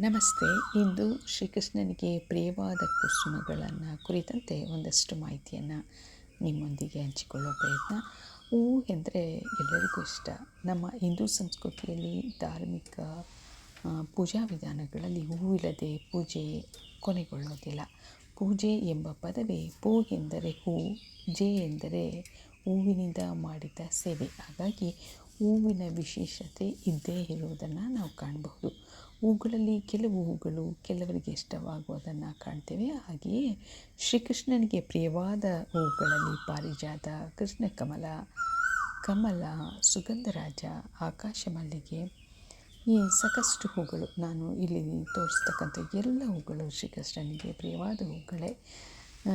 ನಮಸ್ತೆ. ಇಂದು ಶ್ರೀಕೃಷ್ಣನಿಗೆ ಪ್ರಿಯವಾದ ಕುಸುಮಗಳನ್ನು ಕುರಿತಂತೆ ಒಂದಷ್ಟು ಮಾಹಿತಿಯನ್ನು ನಿಮ್ಮೊಂದಿಗೆ ಹಂಚಿಕೊಳ್ಳೋ ಪ್ರಯತ್ನ. ಹೂವು ಎಂದರೆ ಎಲ್ಲರಿಗೂ ಇಷ್ಟ. ನಮ್ಮ ಹಿಂದೂ ಸಂಸ್ಕೃತಿಯಲ್ಲಿ ಧಾರ್ಮಿಕ ಪೂಜಾ ವಿಧಾನಗಳಲ್ಲಿ ಹೂವಿಲ್ಲದೆ ಪೂಜೆ ಕೊನೆಗೊಳ್ಳೋದಿಲ್ಲ ಪೂಜೆ ಎಂಬ ಪದವೇ ಪೂ ಎಂದರೆ ಹೂ, ಜೆ ಎಂದರೆ ಹೂವಿನಿಂದ ಮಾಡಿದ ಸೇವೆ. ಹಾಗಾಗಿ ಹೂವಿನ ವಿಶೇಷತೆ ಇದ್ದೇ ಇರುವುದನ್ನು ನಾವು ಕಾಣಬಹುದು. ಹೂಗಳಲ್ಲಿ ಕೆಲವು ಹೂಗಳು ಕೆಲವರಿಗೆ ಇಷ್ಟವಾಗುವುದನ್ನು ಕಾಣ್ತೇವೆ. ಹಾಗೆಯೇ ಶ್ರೀಕೃಷ್ಣನಿಗೆ ಪ್ರಿಯವಾದ ಹೂಗಳಲ್ಲಿ ಪಾರಿಜಾತ, ಕೃಷ್ಣ ಕಮಲ ಕಮಲ, ಸುಗಂಧರಾಜ, ಆಕಾಶ ಮಲ್ಲಿಗೆ ಈ ಸಾಕಷ್ಟು ಹೂಗಳು ನಾನು ಇಲ್ಲಿ ತೋರಿಸ್ತಕ್ಕಂಥ ಎಲ್ಲ ಹೂಗಳು ಶ್ರೀಕೃಷ್ಣನಿಗೆ ಪ್ರಿಯವಾದ ಹೂಗಳೇ.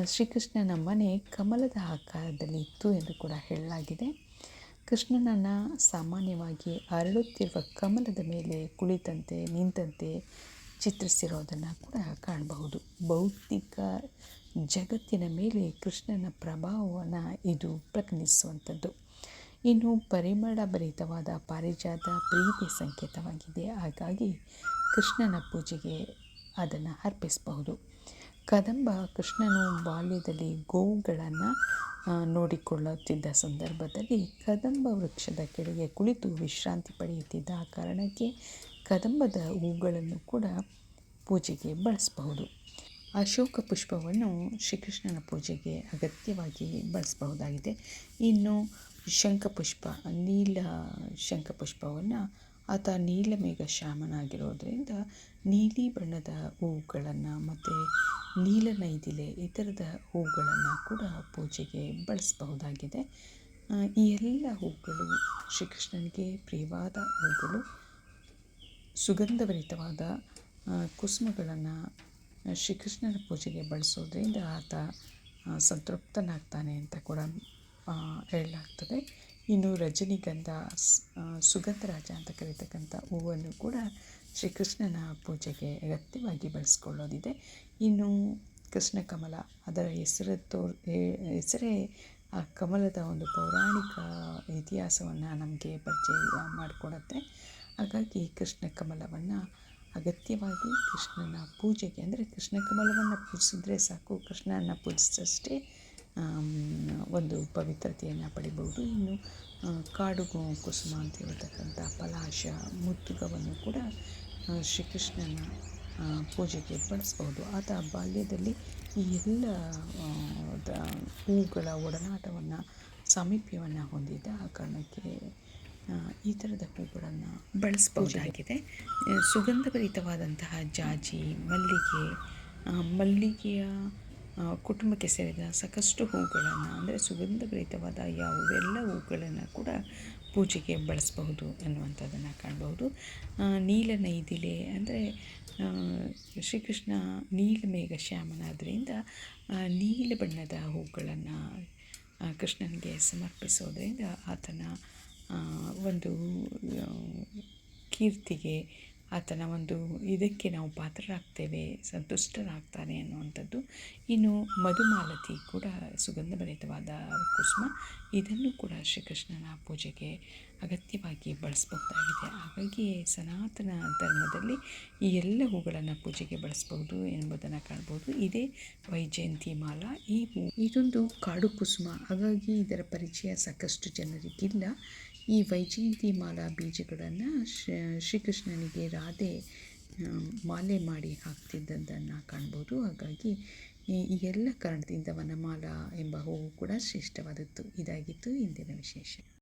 ಶ್ರೀಕೃಷ್ಣನ ಮನೆ ಕಮಲದ ಆಕಾರದಲ್ಲಿ ಇತ್ತು ಎಂದು ಕೂಡ ಹೇಳಲಾಗಿದೆ. ಕೃಷ್ಣನನ್ನು ಸಾಮಾನ್ಯವಾಗಿ ಅರಳುತ್ತಿರುವ ಕಮಲದ ಮೇಲೆ ಕುಳಿತಂತೆ, ನಿಂತಂತೆ ಚಿತ್ರಿಸಿರೋದನ್ನು ಕೂಡ ಕಾಣಬಹುದು. ಭೌತಿಕ ಜಗತ್ತಿನ ಮೇಲೆ ಕೃಷ್ಣನ ಪ್ರಭಾವವನ್ನು ಇದು ಪ್ರಕಟಿಸುವಂಥದ್ದು ಇನ್ನು ಪರಿಮಳ ಭರಿತವಾದ ಪಾರಿಜಾತ ಪ್ರೀತಿ ಸಂಕೇತವಾಗಿದೆ. ಹಾಗಾಗಿ ಕೃಷ್ಣನ ಪೂಜೆಗೆ ಅದನ್ನು ಅರ್ಪಿಸಬಹುದು. ಕದಂಬ ಕೃಷ್ಣನು ಬಾಲ್ಯದಲ್ಲಿ ಗೋವುಗಳನ್ನು ನೋಡಿಕೊಳ್ಳುತ್ತಿದ್ದ ಸಂದರ್ಭದಲ್ಲಿ ಕದಂಬ ವೃಕ್ಷದ ಕೆಳಗೆ ಕುಳಿತು ವಿಶ್ರಾಂತಿ ಪಡೆಯುತ್ತಿದ್ದ ಕಾರಣಕ್ಕೆ ಕದಂಬದ ಹೂಗಳನ್ನು ಕೂಡ ಪೂಜೆಗೆ ಬಳಸಬಹುದು. ಅಶೋಕ ಪುಷ್ಪವನ್ನು ಶ್ರೀಕೃಷ್ಣನ ಪೂಜೆಗೆ ಅಗತ್ಯವಾಗಿ ಬಳಸಬಹುದಾಗಿದೆ. ಇನ್ನು ಶಂಖಪುಷ್ಪ, ನೀಲ ಶಂಖಪುಷ್ಪವನ್ನು ಆತ ನೀಲಮೇಘ ಶ್ಯಾಮನಾಗಿರೋದ್ರಿಂದ ನೀಲಿ ಬಣ್ಣದ ಹೂಗಳನ್ನು ಮತ್ತು ನೀಲನೈದಿಲೆ ಈ ಥರದ ಹೂಗಳನ್ನು ಕೂಡ ಪೂಜೆಗೆ ಬಳಸಬಹುದಾಗಿದೆ. ಈ ಎಲ್ಲ ಹೂಗಳು ಶ್ರೀಕೃಷ್ಣನಿಗೆ ಪ್ರಿಯವಾದ ಹೂಗಳು. ಸುಗಂಧಭರಿತವಾದ ಕುಸುಮಗಳನ್ನು ಶ್ರೀಕೃಷ್ಣನ ಪೂಜೆಗೆ ಬಳಸೋದ್ರಿಂದ ಆತ ಸಂತೃಪ್ತನಾಗ್ತಾನೆ ಅಂತ ಕೂಡ ಹೇಳಲಾಗ್ತದೆ. ಇನ್ನು ರಜನಿಗಂಧ ಸುಗಂಧರಾಜ ಅಂತ ಕರೀತಕ್ಕಂಥ ಹೂವನ್ನು ಕೂಡ ಶ್ರೀಕೃಷ್ಣನ ಪೂಜೆಗೆ ಅಗತ್ಯವಾಗಿ ಬಳಸ್ಕೊಳ್ಳೋದಿದೆ. ಇನ್ನು ಕೃಷ್ಣ ಕಮಲ, ಅದರ ಹೆಸರು ತೋರ್ ಹೆಸರೇ ಆ ಕಮಲದ ಒಂದು ಪೌರಾಣಿಕ ಇತಿಹಾಸವನ್ನು ನಮಗೆ ಪರಿಚಯ ಮಾಡಿಕೊಡುತ್ತೆ. ಹಾಗಾಗಿ ಕೃಷ್ಣ ಕಮಲವನ್ನು ಅಗತ್ಯವಾಗಿ ಕೃಷ್ಣನ ಪೂಜೆಗೆ, ಅಂದರೆ ಕೃಷ್ಣ ಕಮಲವನ್ನು ಪೂಜಿಸಿದ್ರೆ ಸಾಕು, ಕೃಷ್ಣನ ಪೂಜಿಸಷ್ಟೇ ಒಂದು ಪವಿತ್ರತೆಯನ್ನು ಪಡಿಬೋದು ಇನ್ನು ಕಾಡು ಕುಸುಮ ಅಂತ ಹೇಳ್ತಕ್ಕಂಥ ಪಲಾಶ ಮುತ್ತುಗವನ್ನು ಕೂಡ ಶ್ರೀಕೃಷ್ಣನ ಪೂಜೆಗೆ ಬಳಸ್ಬೋದು ಆತ ಬಾಲ್ಯದಲ್ಲಿ ಈ ಎಲ್ಲ ಹೂಗಳ ಒಡನಾಟವನ್ನು ಸಾಮೀಪ್ಯವನ್ನು ಹೊಂದಿದ್ದ ಆ ಕಾರಣಕ್ಕೆ ಈ ಥರದ ಹೂಗಳನ್ನು ಬಳಸ್ಬೋದಾಗಿದೆ ಸುಗಂಧಭರಿತವಾದಂತಹ ಜಾಜಿ ಮಲ್ಲಿಗೆ ಮಲ್ಲಿಗೆಯ ಕುಟುಂಬಕ್ಕೆ ಸೇರಿದ ಸಾಕಷ್ಟು ಹೂಗಳನ್ನು, ಅಂದರೆ ಸುಗಂಧಭರಿತವಾದ ಯಾವುವೆಲ್ಲ ಹೂಗಳನ್ನು ಕೂಡ ಪೂಜೆಗೆ ಬಳಸಬಹುದು ಅನ್ನುವಂಥದ್ದನ್ನು ಕಾಣಬಹುದು. ನೀಲ ನೈದಿಲೆ, ಅಂದರೆ ಶ್ರೀಕೃಷ್ಣ ನೀಲಮೇಘ ಶ್ಯಾಮನಾದ್ದರಿಂದ ನೀಲ ಬಣ್ಣದ ಹೂಗಳನ್ನು ಕೃಷ್ಣನಿಗೆ ಸಮರ್ಪಿಸೋದರಿಂದ ಆತನ ಒಂದು ಕೀರ್ತಿಗೆ ಆತನ ಒಂದು ಇದಕ್ಕೆ ನಾವು ಪಾತ್ರರಾಗ್ತೇವೆ ಸಂತುಷ್ಟರಾಗ್ತಾನೆ ಅನ್ನುವಂಥದ್ದು. ಇನ್ನು ಮಧುಮಾಲತಿ ಕೂಡ ಸುಗಂಧಭರಿತವಾದ ಕುಸುಮ. ಇದನ್ನು ಕೂಡ ಶ್ರೀಕೃಷ್ಣನ ಪೂಜೆಗೆ ಅಗತ್ಯವಾಗಿ ಬಳಸಬಹುದಾಗಿದೆ. ಹಾಗಾಗಿ ಸನಾತನ ಧರ್ಮದಲ್ಲಿ ಈ ಎಲ್ಲ ಹೂಗಳನ್ನು ಪೂಜೆಗೆ ಬಳಸಬಹುದು ಎಂಬುದನ್ನು ಕಾಣ್ಬೋದು. ಇದೇ ವೈಜಯಂತಿ ಮಾಲ. ಈ ಇದೊಂದು ಕಾಡು ಕುಸುಮ. ಹಾಗಾಗಿ ಇದರ ಪರಿಚಯ ಸಾಕಷ್ಟು ಜನರಿಗಿಲ್ಲ. ಈ ವೈಜಯಂತಿ ಮಾಲಾ ಬೀಜಗಳನ್ನು ಶ್ರೀಕೃಷ್ಣನಿಗೆ ರಾಧೆ ಮಾಲೆ ಮಾಡಿ ಹಾಕ್ತಿದ್ದದ್ದನ್ನು ಕಾಣ್ಬೋದು. ಹಾಗಾಗಿ ಈ ಎಲ್ಲ ಕಾರಣದಿಂದ ವನಮಾಲಾ ಎಂಬ ಹೂವು ಕೂಡ ಶ್ರೇಷ್ಠವಾದದ್ದು. ಇದಾಗಿತ್ತು ಇಂದಿನ ವಿಶೇಷ.